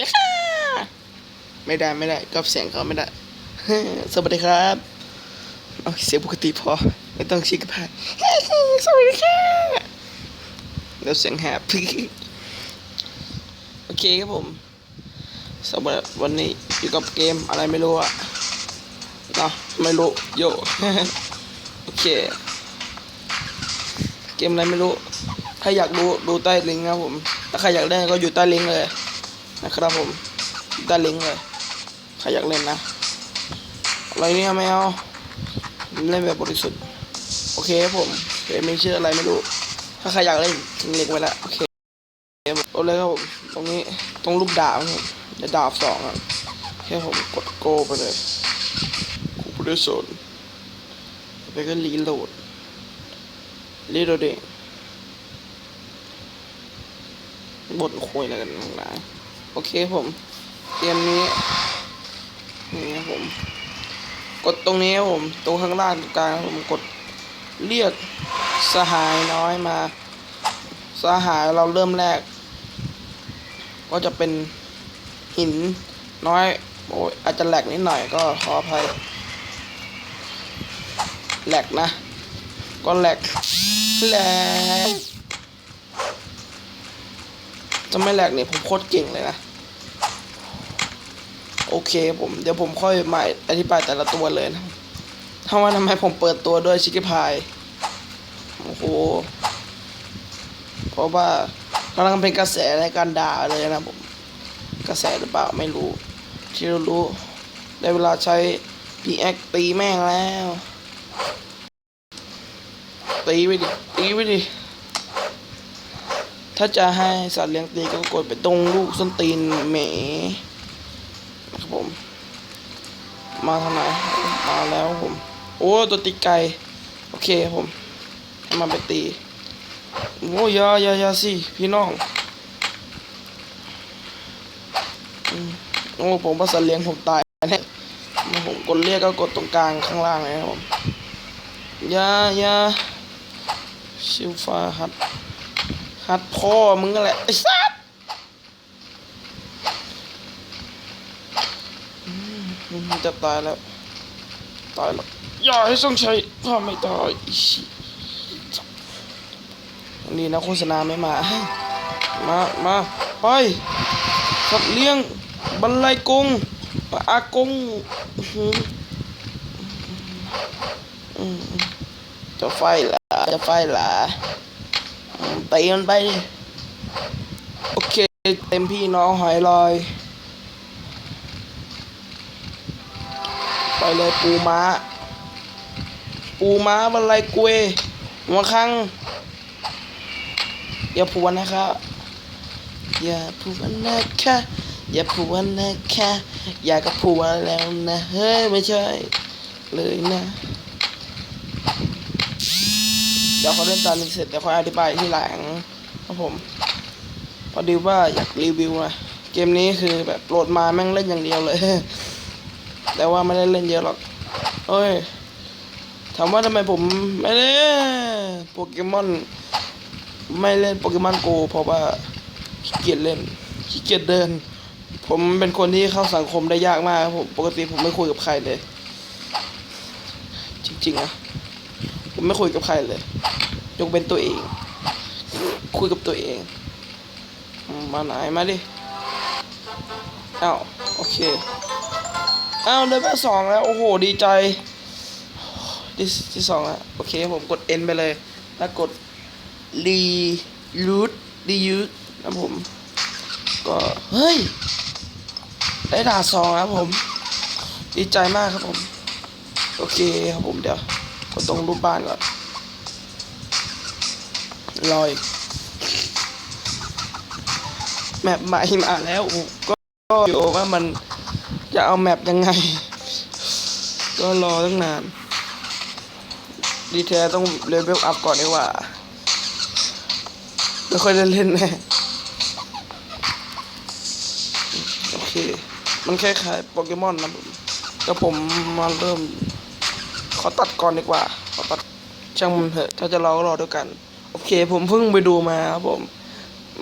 ดีค่ะ ไม่ได้ไม่ได้กับเสียงเขาไม่ได้ สวัสดีครับเอาเสียงปกติพอ ไม่ต้องชิคพายสวัสดีค่ะ แล้วเสียงแหบโอเคครับผมสำหรับวันนี้อยู่กับเกมอะไรไม่รู้อะเนาะไม่รู้โยโอเค เกมอะไรไม่รู้ ถ้าอยากดูดูใต้ลิงก์นะครับผม ถ้าใครอยากเล่นก็อยู่ใต้ลิงก์เลย นะครับผมอยู่ใต้ลิงก์เลยใครอยากเล่นนะอะไรเนี่ยไม่เอาเล่นแบบบริสุทธิ์ โอเคผมเกมมีชื่ออะไรไม่รู้ ถ้าใครอยากเล่นทิ้งลิงก์ไว้ล้วโอเคโอเลยครับผมตรงนี้ตรงรูปดาบนะครับจะดาบสองอะแค่ผมกดโกไปเลยกูไม่ได้สนไปก็รีโหลดรีโหลดเองบทคุยอะไรกันนะ โอเคครับผมเกมนี้นี่ครับผม กดตรงนี้ครับผม ตรงข้างล่างตรงกลางผมกดเรียกสหายน้อยมา สหายเราเริ่มแรก ก็จะเป็นหินน้อยโอ้ยอาจจะแหลกนิดหน่อยก็ขออภัยแหลกนะ ก็แหลกแหลก จะไม่แหลกเนี่ยผมโคตรเก่งเลยนะ โอเคผมเดี๋ยวผมค่อยมาอธิบายแต่ละตัวเลยนะถ้าว่าทำไมผมเปิดตัวด้วยชิคกี้พายโอ้โหเพราะว่ากำลังเป็นกระแสในการด่าเลยนะผมกระแสหรือเปล่าไม่รู้ ที่เรารู้ได้เวลาใช้พีแอคตีแม่งแล้ว ตีไปดิตีไปดิ ถ้าจะให้สัตว์เลี้ยงตีก็กดไปตรงลูกส้นตีนเหมนะครับผม มาทางไหนมาแล้วผม โอ้ตัวตีไก่โอเคผมให้มันไปตีโอ้ยายายาสิพี่น้องโอ้ผมภาษาเลี้ยงผมตายแน่ผมกดเรียกก็กดตรงกลางข้างล่างเลยนะครับผมยายาชิลฟ้าฮัดัดพ่อมึงนั่นแหละไอ้สัสมมันจะตายแล้ว ตายแล้วอย่าให้ต้องใช้ถ้าไม่ตายนี่นะโฆษณาไม่มา มามาไปสัตว์เลี้ยงบรรลัยกงอากงจะไฟเหรอจะไฟเหรอ ตีมันไป โอเค เต็มพี่น้องหอยลอย ไปเลยปูม้า ปูม้าบรรลัยกวยหัวคังอย่าพวนนะครับ อย่าพวนนะคะอย่าพวนนะคะอย่ากับพวนแล้วนะ เฮ้ย ไม่ใช่ เลยนะ เดี๋ยวเขาเล่นตอนนี้เสร็จเดี๋ยวเขาอธิบายที่หลังครับผม พอดีว่าอยากรีวิวนะเกมนี้คือแบบโหลดมาแม่งเล่นอย่างเดียวเลย แต่ว่าไม่ได้เล่นเยอะหรอกเอ้ยถามว่าทำไมผมไม่เล่นโปเกมอนไม่เล่นโปเกมอนโกเพราะว่าขี้เกียจเล่นขี้เกียจเดิน ผมเป็นคนที่เข้าสังคมได้ยากมากผมปกติผมไม่คุยกับใครเลย จริงๆนะผมไม่คุยกับใครเลย ยกเป็นตัวเอง คุยกับตัวเอง มาไหนมาดิอ้าวโอเคอ้าวเลเวลสองแล้ว โอ้โห ดีใจที่ที่สองแล้วโอเค ผมกด N ไปเลย แล้วกด รีรูทรียูทนะผม ก็ เฮ้ย ได้ดาสองครับผม ดีใจมากครับผม โอเคครับผมเดี๋ยวกดตรงรูปบ้านก่อน รอยแมปใหม่มาแล้วก็อยู่ว่ามันจะเอาแมปยังไง ก็รอตั้งนาน ดีเทลต้องเลเวลอัพก่อนดีกว่าไม่ค่อยได้เล่นแน่โอเค มันคล้ายๆโปเกมอนนะผมแต่ผมมาเริ่ม ขอตัดก่อนดีกว่า ขอตัดช่างมันเถอะ ถ้าจะรอก็รอด้วยกัน โอเค ผมเพิ่งไปดูมาครับผม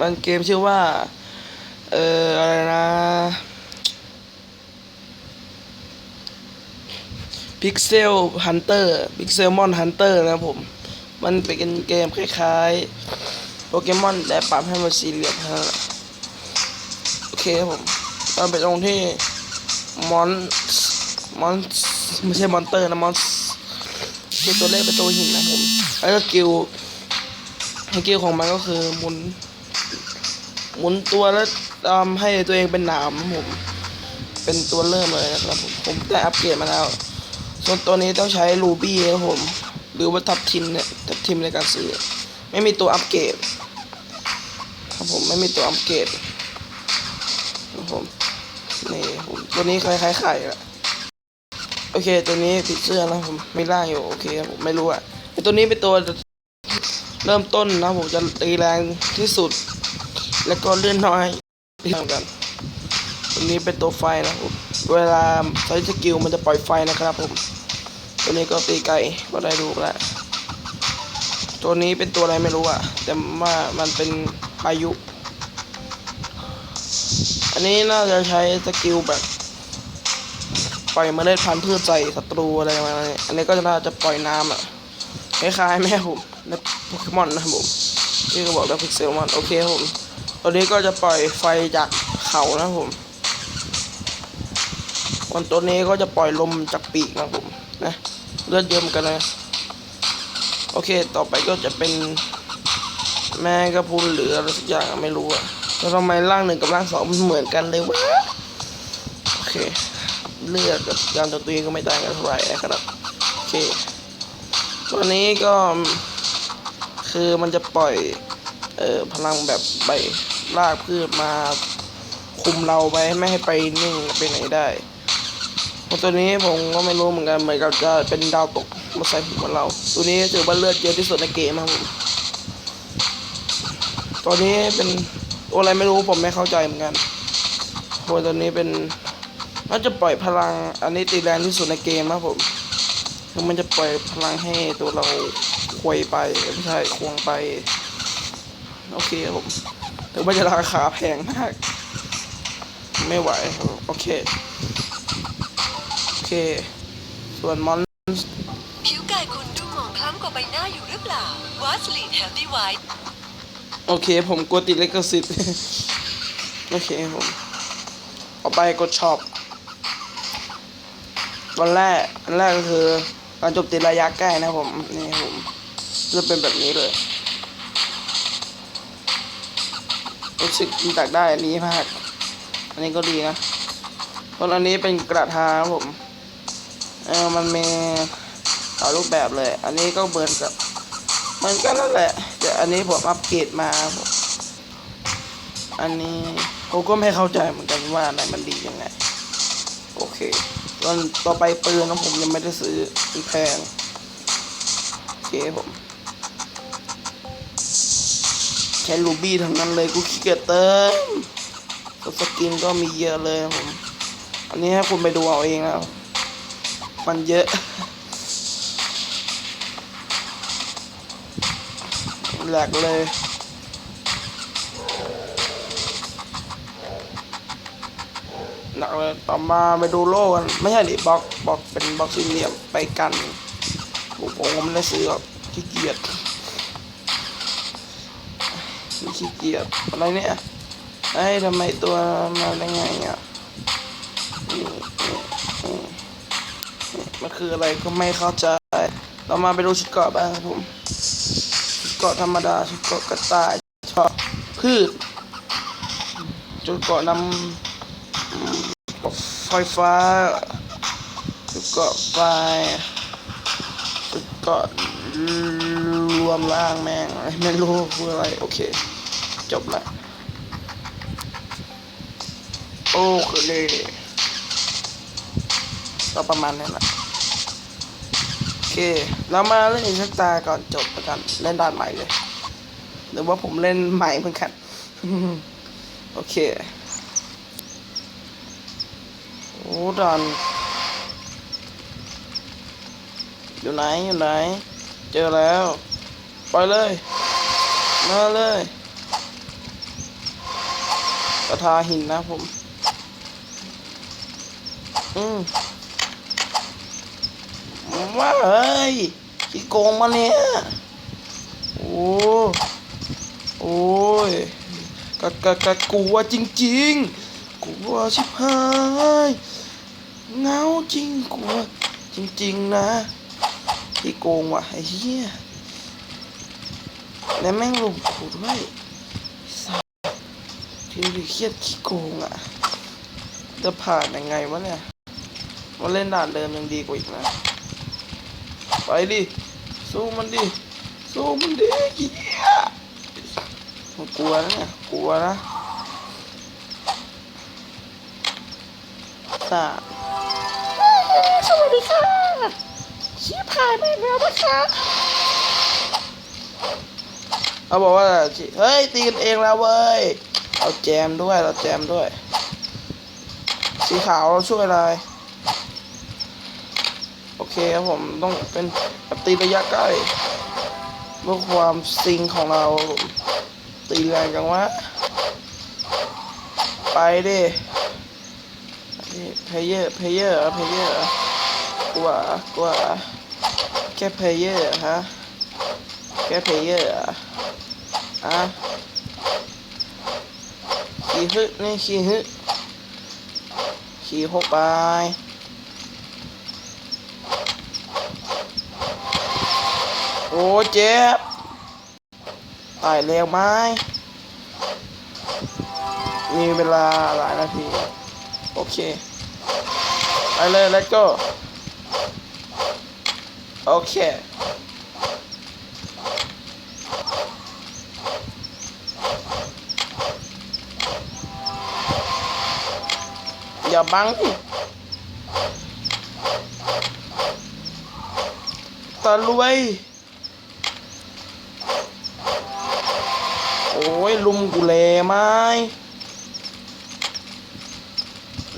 มันเกมชื่อว่า เอ่อ อะไรนะพิกเซลฮันเตอร์พิกเซลมอนฮันเตอร์นะครับผม มันเป็นเกมคล้ายๆ โปเกมอนแต่ปรับให้มันสี่เหลี่ยมเท่านั้นแหละโอเคครับผมตอนไปตรงที่มอนมอนไม่ใช่มอนเตอร์นะมอนคือตัวเลขเป็นตัวหินนะผม แล้วก็กิล สกิลของมันก็คือหมุน หมุนตัวแล้วทำให้ตัวเองเป็นหนามผม เป็นตัวเริ่มเลยนะครับผมผมได้อัปเกรดมาแล้ว ส่วนตัวนี้ต้องใช้รูบี้ครับผม หรือว่าทับทิมเนี่ยทับทิมในการซื้อ ไม่มีตัวอัปเกรดครับผมไม่มีตัวอัปเกรดครับผมนี่ผมตัวนี้คล้ายๆไข่อะโอเค ตัวนี้ผิดเสื้อนะผมไม่ล่างอยู่ โอเคครับผมไม่รู้อะตัวนี้เป็นตัว เริ่มต้นนะผมจะตีแรงที่สุด แล้วก็เลื่อนน้อยที่ทำกันตัวนี้เป็นตัวไฟนะครับเวลาใช้สกิลมันจะปล่อยไฟนะครับผม ตัวนี้ก็ตีไก่ก็ได้ดูแล้วตัวนี้เป็นตัวอะไรไม่รู้อะแต่ว่ามันเป็นพายุ อันนี้น่าจะใช้สกิลแบบปล่อยเมล็ดพันธุ์พืชใส่ศัตรูอะไรประมาณนี้อันนี้ก็จะน่าจะปล่อยน้ำอะ คล้ายๆแม่ผมในโปเกมอนนะครับผมที่ก็บอกว่าพิกเซลมอนโอเคครับผมตัวนี้ก็จะปล่อยไฟจากเขานะครับผมวันตัวนี้ก็จะปล่อยลมจากปีกนะครับผมนะเลือดเยอะเหมือนกันนะโอเคต่อไปก็จะเป็นแม่กระพุนหรืออะไรสักอย่างไม่รู้อะแล้วทำไมร่างหนึ่งกับร่างสองมันเหมือนกันเลยวะโอเคเลือดกับการตัวตีก็ไม่ต่างกันเท่าไหร่นะครับโอเค ตัวนี้ก็คือมันจะปล่อย เอ่อพลังแบบใบลากพืชมาคุมเราไว้ไม่ให้ไปนิ่งไปไหนได้ตัวนี้ผมก็ไม่รู้เหมือนกันเหมือนกับจะเป็นดาวตกมาใส่หัวเรา ตัวนี้ถือว่าเลือดเยอะที่สุดในเกมครับผมตัวนี้เป็นตัวอะไรไม่รู้ผมไม่เข้าใจเหมือนกันตัวนี้เป็นน่าจะปล่อยพลังอันนี้ตีแรงที่สุดในเกมครับผม คือมันจะปล่อยพลังให้ตัวเราควยไปไม่ใช่ควงไป โอเคครับผมถึงว่าจะราคาแพงมาก ไม่ไหวครับโอเค โอเค ส่วนมอนผิวกายคุณดูหมองคล้ำกว่าใบหน้าอยู่หรือเปล่าวาสลีนเฮลตี้ไวท์โอเค ผมกลัวติดลิขสิทธิ์โอเคผม เอาไปกดช็อป วันแรกอันแรกก็คือการโจมตีระยะใกล้นะผมนี่ผมจะเป็นแบบนี้เลยรู้สึกตักได้อันนี้มากอันนี้ก็ดีนะเพราะอันนี้เป็นกระทาครับผมเออมันมีหลายรูปแบบเลย อันนี้ก็เหมือนกับเหมือนกันนั่นแหละแต่อันนี้ผมอัปเกรดมาผมอันนี้ผมก็ไม่เข้าใจเหมือนกันว่าอันไหนมันดียังไง โอเค ส่วนต่อไปปืนของผมยังไม่ได้ซื้อมันแพงโอเคผมใช้รูบี้ทั้งนั้นเลยกูขี้เกียจเติมสกินก็มีเยอะเลยผม อันนี้ให้คุณไปดูเอาเองนะครับมันเยอะแหลกเลย หนักเลยต่อมาไปดูโล่กัน ไม่ใช่ดิบล็อกบล็อกเป็นบล็อกสี่เหลี่ยมไปกันผมผมไม่ได้ซื้อหรอกขี้เกียจขี้เกียจอะไรเนี่ยไอ้ทำไมตัวมาได้ไงอะนี่นี่นี่นี่มันคืออะไรก็ไม่เข้าใจ เรามาไปดูชุดเกาะบ้างครับผมชุดเกาะธรรมดาชุดเกาะกระต่ายชอบพืชชุดเกาะนำ ไฟฟ้าชุดเกาะไฟชุดเกาะรวมร่างแม่งไม่รู้คืออะไร โอเค จบละโอเคก็ประมาณนั้นแหละโอเค เรามาเล่นอีกสักตาก่อนจบแล้วกัน เล่นด่านใหม่เลย หรือว่าผมเล่นใหม่เหมือนกัน โอเค ด่านอยู่ไหนอยู่ไหน เจอแล้ว ไปเลย มาเลยกระทาหินนะผม อืมว่าเฮ้ยขี้โกงมาเนี่ย โอ้โอ้ยกะกะกะกลัวจริง ๆกลัวชิบหาย จริงกลัวจริง ๆ นะขี้โกงว่ะไอ้เหี้ยและแม่งลุมกูด้วยสัสทีนี้เครียดขี้โกงอะ จะผ่านยังไงวะเนี่ยมาเล่นด่านเดิมยังดีกว่าอีกนะ ไปดิ สู้มันดิ สู้มันดิเหี้ยกลัวนะเนี่ยกลัวนะสาม สวัสดีค่ะชิบหายไปแล้วนะคะเขาบอกว่าเฮ้ยตีกันเองแล้วเว้ยเราแจมด้วยเราแจมด้วย สีขาวเราช่วยอะไรโอเคครับผมต้องเป็นแบบตีระยะใกล้เพื่อความซิงของเราตีแรงจังวะไปดิเพเยอร์เพเยอร์เพเยอร์ ลัวกลัวแค่เพเยอร์ฮะแค่เพเยอร์อะอะขี่ฮึนี่ขี่ฮึขี่หกไปโอ้เจ็บตายเร็วไหมมีเวลาหลายนาที โอเค ไปเลย let's go โอเค อย่าบังตาลุยโอ้ย ลุมกูแลไหม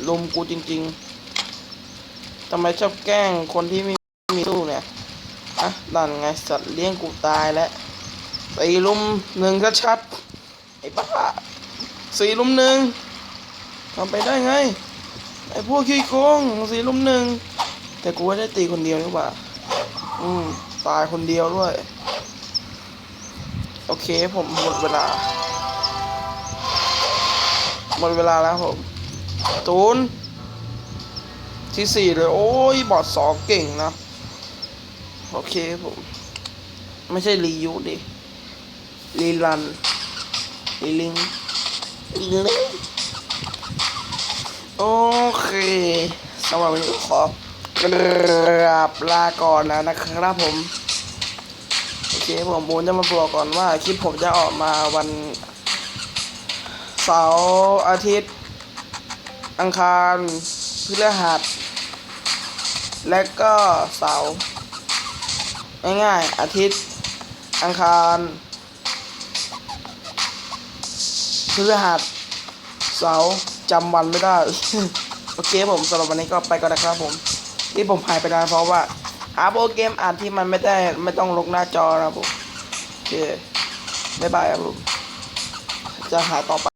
ลุมกูจริง ๆทำไมชอบแกล้งคนที่ไม่มี อะดันไงสัตว์เลี้ยงกูตายแล้วสี่ลุมหนึ่งก็ชัดไอ้บ้าสี่ลุมหนึ่งทำไปได้ไงไอ้พวกขี้โกงสี่ลุมหนึ่งแต่กูไม่ได้ตีคนเดียวนี่หว่า อืมตายคนเดียวด้วย โอเคผมหมดเวลา หมดเวลาแล้วผมตูนที่สี่เลย โอ้ยบอดสองเก่งนะ โอเคผม ไม่ใช่รียูดิรีรันรีลิงรีลิงโอเคสำหรับวันนี้ขอกราบลาก่อนแล้วนะครับผม โอเคผมบูนจะมาบอกก่อนว่า คลิปผมจะออกมาวัน เสาร์อาทิตย์ อังคารพฤหัสและก็เสาร์ ง่ายๆอาทิตย์ อังคารพฤหัสเสาร์จำวันไม่ได้ โอเคผมสำหรับวันนี้ก็ไปก่อนนะครับผม ที่ผมหายไปนานเพราะว่า หาโปรเกมอ่านที่มันไม่ได้ไม่ต้องลงหน้าจอนะครับผม โอเค บ๊ายบายครับผม จะหาต่อไป